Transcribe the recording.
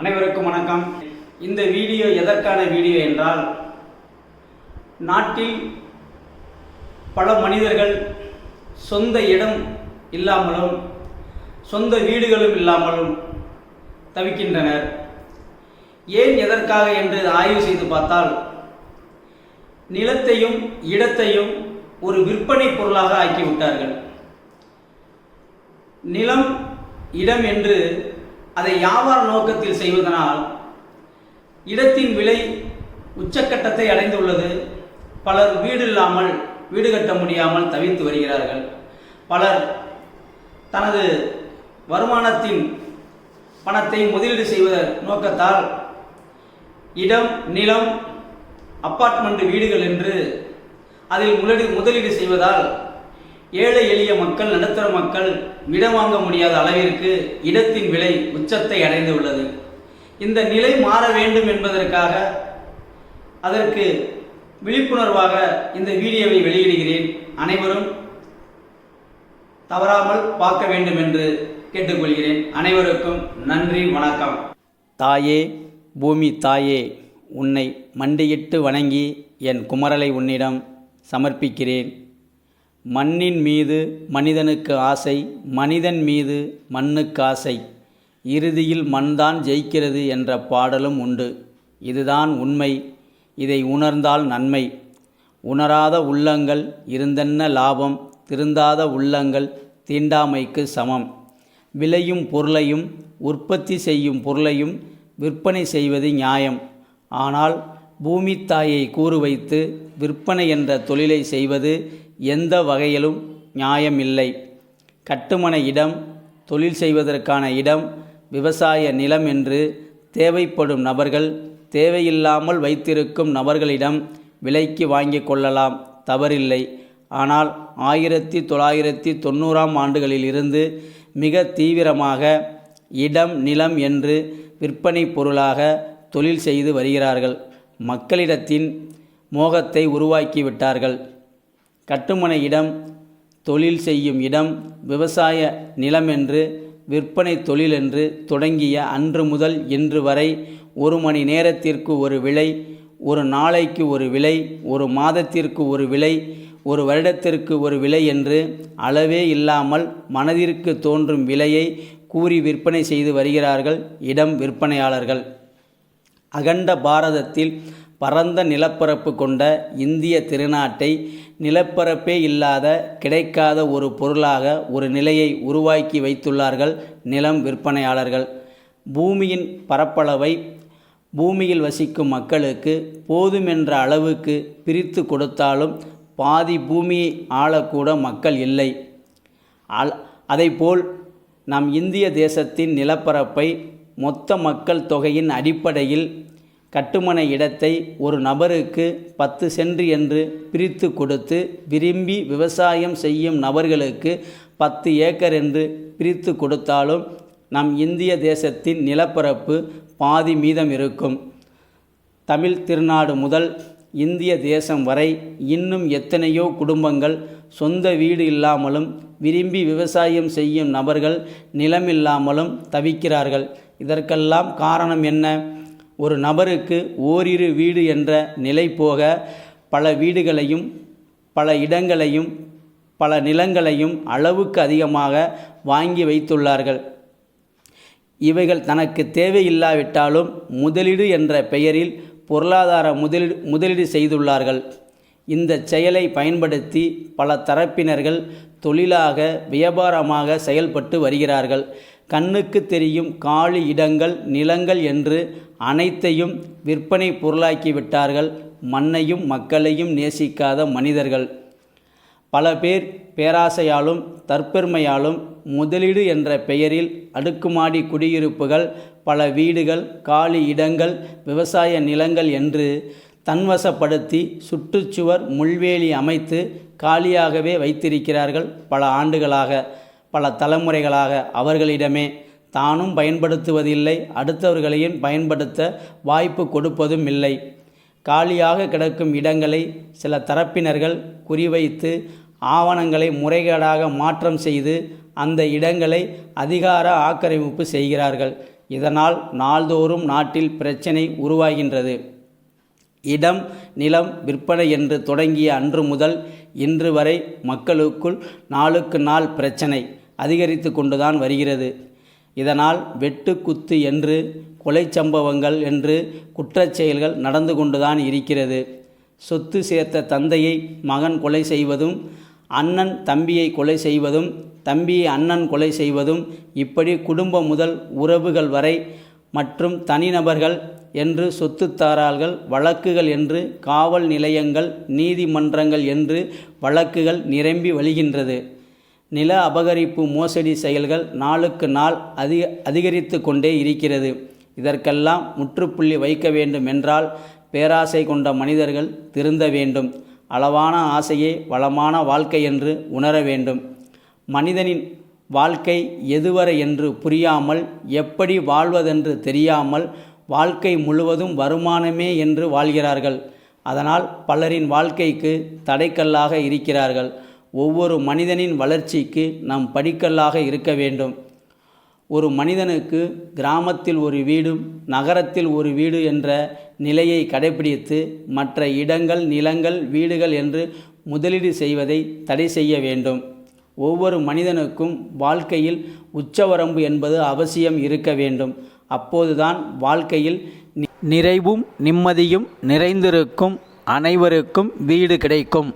அனைவருக்கும் வணக்கம். இந்த வீடியோ எதற்கான வீடியோ என்றால் நாட்டில் பல மனிதர்கள் சொந்த இடம் இல்லாமலும் சொந்த வீடுகளும் இல்லாமலும் தவிக்கின்றனர். ஏன் எதற்காக என்று ஆய்வு செய்து பார்த்தால் நிலத்தையும் இடத்தையும் ஒரு விற்பனை பொருளாக ஆக்கிவிட்டார்கள். நிலம் இடம் என்று அதை வியாபார நோக்கத்தில் செய்வதனால் இடத்தின் விலை உச்சக்கட்டத்தை அடைந்துள்ளது. பலர் வீடு இல்லாமல் வீடு கட்ட முடியாமல் தவித்து வருகிறார்கள். பலர் தனது வருமானத்தின் பணத்தை முதலீடு செய்வதன் நோக்கத்தால் இடம் நிலம் அப்பார்ட்மெண்ட் வீடுகள் என்று அதில் முதலீடு முதலீடு செய்வதால் ஏழை எளிய மக்கள் நடுத்தர மக்கள் இடம் வாங்க முடியாத அளவிற்கு இடத்தின் விலை உச்சத்தை அடைந்து உள்ளது. இந்த நிலை மாற வேண்டும் என்பதற்காக அதற்கு விழிப்புணர்வாக இந்த வீடியோவை வெளியிடுகிறேன். அனைவரும் தவறாமல் பார்க்க வேண்டும் என்று கேட்டுக்கொள்கிறேன். அனைவருக்கும் நன்றி வணக்கம். தாயே பூமி தாயே உன்னை மண்டியிட்டு வணங்கி என் குமரலை உன்னிடம் சமர்ப்பிக்கிறேன். மண்ணின் மீது மனிதனுக்கு ஆசை மனிதன் மீது மண்ணுக்கு ஆசை. இறுதியில் மண்தான் ஜெயிக்கிறது என்ற பாடலும் உண்டு. இதுதான் உண்மை. இதை உணர்ந்தால் நன்மை. உணராத உள்ளங்கள் இருந்தென்ன லாபம்? திருந்தாத உள்ளங்கள் தீண்டாமைக்கு சமம். விளையும் பொருளையும் உற்பத்தி செய்யும் பொருளையும் விற்பனை செய்வது நியாயம். ஆனால் பூமித்தாயை கூறு வைத்து விற்பனை என்ற தொழிலை செய்வது எந்த வகையிலும் நியாயமில்லை. கட்டுமன இடம் தொழில் செய்வதற்கான இடம் விவசாய நிலம் என்று தேவைப்படும் நபர்கள் தேவையில்லாமல் வைத்திருக்கும் நபர்களிடம் விலைக்கு வாங்கி கொள்ளலாம் தவறில்லை. ஆனால் ஆயிரத்தி தொள்ளாயிரத்தி தொண்ணூறாம் ஆண்டுகளில் இருந்து மிக தீவிரமாக இடம் நிலம் என்று விற்பனை பொருளாக தொழில் செய்து வருகிறார்கள். மக்களிடத்தின் மோகத்தை உருவாக்கிவிட்டார்கள். கட்டுமனை இடம் தொழில் செய்யும் இடம் விவசாய நிலம் என்று விற்பனை தொழில் என்று தொடங்கிய அன்று முதல் இன்று வரை ஒரு மணி நேரத்திற்கு ஒரு விலை ஒரு நாளைக்கு ஒரு விலை ஒரு மாதத்திற்கு ஒரு விலை ஒரு வருடத்திற்கு ஒரு விலை என்று அளவே இல்லாமல் மனதிற்கு தோன்றும் விலையை கூறி விற்பனை செய்து வருகிறார்கள் இடம் விற்பனையாளர்கள். அகண்ட பாரதத்தில் பரந்த நிலப்பரப்பு கொண்ட இந்திய திருநாட்டை நிலப்பரப்பே இல்லாத கிடைக்காத ஒரு பொருளாக ஒரு நிலையை உருவாக்கி வைத்துள்ளார்கள் நிலம் விற்பனையாளர்கள். பூமியின் பரப்பளவை பூமியில் வசிக்கும் மக்களுக்கு போதுமென்ற அளவுக்கு பிரித்து கொடுத்தாலும் பாதி பூமியை ஆளக்கூட மக்கள் இல்லை. அல் அதைப்போல் நம் இந்திய தேசத்தின் நிலப்பரப்பை மொத்த மக்கள் தொகையின் அடிப்படையில் கட்டுமன இடத்தை ஒரு நபருக்கு பத்து சென்று என்று பிரித்து கொடுத்து விரும்பி விவசாயம் செய்யும் நபர்களுக்கு பத்து ஏக்கர் என்று பிரித்து கொடுத்தாலும் நம் இந்திய தேசத்தின் நிலப்பரப்பு பாதி மீதம் இருக்கும். தமிழ் திருநாடு முதல் இந்திய தேசம் வரை இன்னும் எத்தனையோ குடும்பங்கள் சொந்த வீடு இல்லாமலும் விரும்பி விவசாயம் செய்யும் நபர்கள் நிலமில்லாமலும் தவிக்கிறார்கள். இதற்கெல்லாம் காரணம் என்ன? ஒரு நபருக்கு ஓரிரு வீடு என்ற நிலை போக பல வீடுகளையும் பல இடங்களையும் பல நிலங்களையும் அளவுக்கு அதிகமாக வாங்கி வைத்துள்ளார்கள். இவைகள் தனக்கு தேவையில்லாவிட்டாலும் முதலீடு என்ற பெயரில் பொருளாதார முதலீடு முதலீடு செய்துள்ளார்கள். இந்த செயலை பயன்படுத்தி பல தரப்பினர்கள் தொழிலாக வியாபாரமாக செயல்பட்டு வருகிறார்கள். கண்ணுக்கு தெரியும் காலி இடங்கள் நிலங்கள் என்று அனைத்தையும் விற்பனை பொருளாக்கிவிட்டார்கள் மண்ணையும் மக்களையும் நேசிக்காத மனிதர்கள். பல பேர் பேராசையாலும் தற்பெருமையாலும் முதலீடு என்ற பெயரில் அடுக்குமாடி குடியிருப்புகள் பல வீடுகள் காலி இடங்கள் விவசாய நிலங்கள் என்று தன்வசப்படுத்தி சுற்றுச்சுவர் முள்வேலி அமைத்து காலியாகவே வைத்திருக்கிறார்கள் பல ஆண்டுகளாக. பல தலைமுறைகளாக அவர்களிடமே தானும் பயன்படுத்துவதில்லை அடுத்தவர்களையும் பயன்படுத்த வாய்ப்பு கொடுப்பதும் இல்லை. காலியாக கிடக்கும் இடங்களை சில தரப்பினர்கள் குறிவைத்து ஆவணங்களை முறைகேடாக மாற்றம் செய்து அந்த இடங்களை அதிகார ஆக்கிரமிப்பு செய்கிறார்கள். இதனால் நாள்தோறும் நாட்டில் பிரச்சினை உருவாகின்றது. இடம் நிலம் விற்பனை என்று தொடங்கிய அன்று முதல் இன்று வரை மக்களுக்குள் நாளுக்கு நாள் பிரச்சனை. அதிகரித்து கொண்டுதான் வருகிறது. இதனால் வெட்டு குத்து என்று கொலை சம்பவங்கள் என்று குற்றச் செயல்கள் நடந்து கொண்டுதான் இருக்கிறது. சொத்து சேர்த்த தந்தையை மகன் கொலை செய்வதும் அண்ணன் தம்பியை கொலை செய்வதும் தம்பியை அண்ணன் கொலை செய்வதும் இப்படி குடும்பம் முதல் உறவுகள் வரை மற்றும் தனிநபர்கள் என்று சொத்துத்தாரால்கள் வழக்குகள் என்று காவல் நிலையங்கள் நீதிமன்றங்கள் என்று வழக்குகள் நிரம்பி வழிகின்றது. நில அபகரிப்பு மோசடி செயல்கள் நாளுக்கு நாள் அதிக அதிகரித்து கொண்டே இருக்கிறது. இதற்கெல்லாம் முற்றுப்புள்ளி வைக்க வேண்டும் என்றால் பேராசை கொண்ட மனிதர்கள் திருந்த வேண்டும். அளவான ஆசையே வளமான வாழ்க்கை என்று உணர வேண்டும். மனிதனின் வாழ்க்கை எதுவரை என்று புரியாமல் எப்படி வாழ்வதென்று தெரியாமல் வாழ்க்கை முழுவதும் வருமானமே என்று வாழ்கிறார்கள். அதனால் பலரின் வாழ்க்கைக்கு தடைக்கல்லாக இருக்கிறார்கள். ஒவ்வொரு மனிதனின் வளர்ச்சிக்கு நாம் படிக்கல்லாக இருக்க வேண்டும். ஒரு மனிதனுக்கு கிராமத்தில் ஒரு வீடும் நகரத்தில் ஒரு வீடு என்ற நிலையை கடைபிடித்து மற்ற இடங்கள் நிலங்கள் வீடுகள் என்று முதலீடு செய்வதை தடை செய்ய வேண்டும். ஒவ்வொரு மனிதனுக்கும் வாழ்க்கையில் உச்சவரம்பு என்பது அவசியம் இருக்க வேண்டும். அப்போதுதான் வாழ்க்கையில் நி- நிறைவும் நிம்மதியும் நிறைந்திருக்கும். அனைவருக்கும் வீடு கிடைக்கும்.